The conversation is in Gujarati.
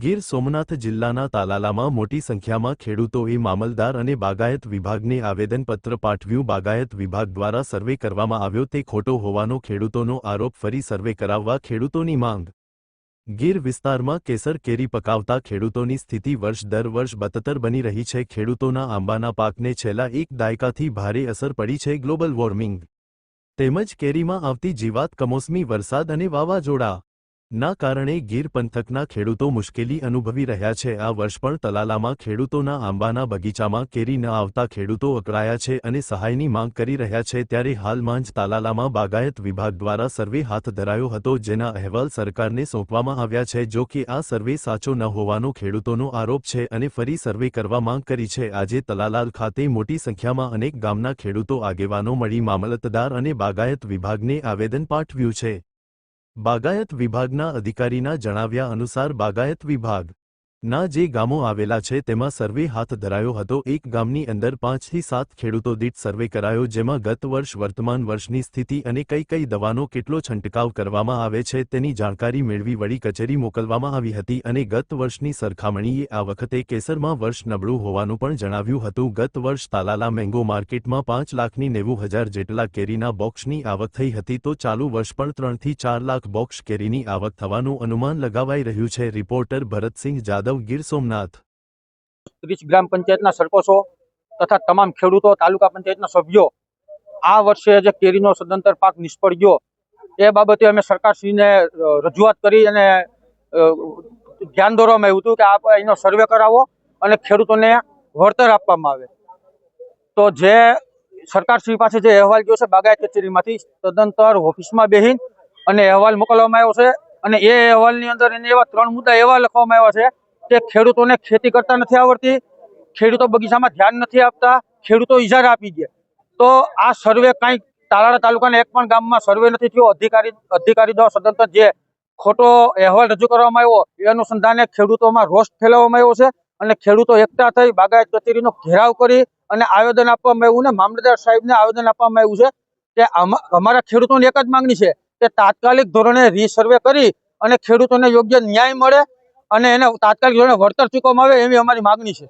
ગીર સોમનાથ જિલ્લાના તાલાલામાં મોટી સંખ્યામાં ખેડૂતોએ મામલદાર અને બાગાયત વિભાગને આવેદનપત્ર પાઠવ્યું. બાગાયત વિભાગ દ્વારા સર્વે કરવામાં આવ્યો તે ખોટો હોવાનો ખેડૂતોનો આરોપ ફરી સર્વે કરાવવા ખેડૂતોની માંગ. ગીર વિસ્તારમાં કેસર કેરી પકાવતા ખેડૂતોની સ્થિતિ વર્ષ દર વર્ષ બદતર બની રહી છે. ખેડૂતોના આંબાના પાકને છેલ્લા એક દાયકાથી ભારે અસર પડી છે. ગ્લોબલ વોર્મિંગ તેમજ કેરીમાં આવતી જીવાત કમોસમી વરસાદ અને વાવાઝોડા ના કારણે ગીર પંથકના ખેડૂતો મુશ્કેલી અનુભવી રહ્યા છે. આ વર્ષ પણ તલાલામાં ખેડૂતોના આંબાના બગીચામાં કેરી ન આવતા ખેડૂતો અકળાયા છે અને સહાયની માંગ કરી રહ્યા છે. ત્યારે હાલમાં જ તાલાલામાં બાગાયત વિભાગ દ્વારા સર્વે હાથ ધરાયો હતો, જેના અહેવાલ સરકારને સોંપવામાં આવ્યા છે. જો કે આ સર્વે સાચો ન હોવાનો ખેડૂતોનો આરોપ છે અને ફરી સર્વે કરવા માંગ કરી છે. આજે તલાલાલ ખાતે મોટી સંખ્યામાં અનેક ગામના ખેડૂતો આગેવાનો મળી મામલતદાર અને બાગાયત વિભાગને આવેદન પાઠવ્યું છે. બાગાયત વિભાગના અધિકારીના જણાવ્યા અનુસાર બાગાયત વિભાગ ના જે ગામો આવેલા છે તેમાં સર્વે હાથ ધરાયો હતો. એક ગામની અંદર પાંચથી સાત ખેડૂતો દીઠ સર્વે કરાયો જેમાં ગત વર્ષ વર્તમાન વર્ષની સ્થિતિ અને કઈ કઈ દવાનો કેટલો છંટકાવ કરવામાં આવે છે તેની જાણકારી મેળવી વળી કચેરી મોકલવામાં આવી હતી અને ગત વર્ષની સરખામણીએ આ વખતે કેસરમાં વર્ષ નબળું હોવાનું પણ જણાવ્યું હતું. ગત વર્ષ તાલાલા મેંગો માર્કેટમાં પાંચ લાખની નેવું હજાર જેટલા કેરીના બોક્સની આવક થઈ હતી તો ચાલુ વર્ષ પણ ત્રણથી ચાર લાખ બોક્સ કેરીની આવક થવાનું અનુમાન લગાવાઈ રહ્યું છે. રિપોર્ટર ભરતસિંહ જાદવ ગીર સોમનાથ. ત્રીસ ગ્રામ પંચાયતના સરપંચો તથા તમામ ખેડૂતો, તાલુકા પંચાયતના સભ્યો આ વર્ષે જે કેરીનો સદંતર પાક નિષ્ફળ ગયો એ બાબતે અમે સરકારશ્રીને રજૂઆત કરી અને ધ્યાન દોરવામાં આવ્યું હતું કે આ એનો સર્વે કરાવો અને ખેડૂતોને વળતર આપવામાં આવે. તો જે સરકારશ્રી પાસે જે અહેવાલ ગયો છે બાગાયત કચેરીમાંથી તદંતર ઓફિસમાં બેહીન અને અહેવાલ મોકલવામાં આવ્યો છે અને એ અહેવાલની અંદર એને એવા ત્રણ મુદ્દા એવા લખવામાં આવ્યા છે કે ખેડૂતોને ખેતી કરતા નથી આવડતી, ખેડૂતો બગીચામાં ધ્યાન નથી આપતા, ખેડૂતો ઇજારા આપી દે. તો આ સર્વે કઈ તાલાળા તાલુકાના એક પણ ગામમાં સર્વે નથી થયો. અધિકારી અધિકારી દ્વારા સદંતર જે ખોટો અહેવાલ રજૂ કરવામાં આવ્યો, એ અનુસંધાને ખેડૂતોમાં રોષ ફેલાવવામાં આવ્યો છે અને ખેડૂતો એકઠા થઈ બાગાયત કચેરીનો ઘેરાવ કરી અને આવેદન આપવામાં આવ્યું ને મામલતદાર સાહેબને આવેદન આપવામાં આવ્યું છે કે અમારા ખેડૂતોની એક જ માંગણી છે કે તાત્કાલિક ધોરણે રીસર્વે કરી અને ખેડૂતોને યોગ્ય ન્યાય મળે અને એને તાત્કાલિક ધોરણે વળતર ચૂકવવામાં આવે એવી અમારી માગણી છે.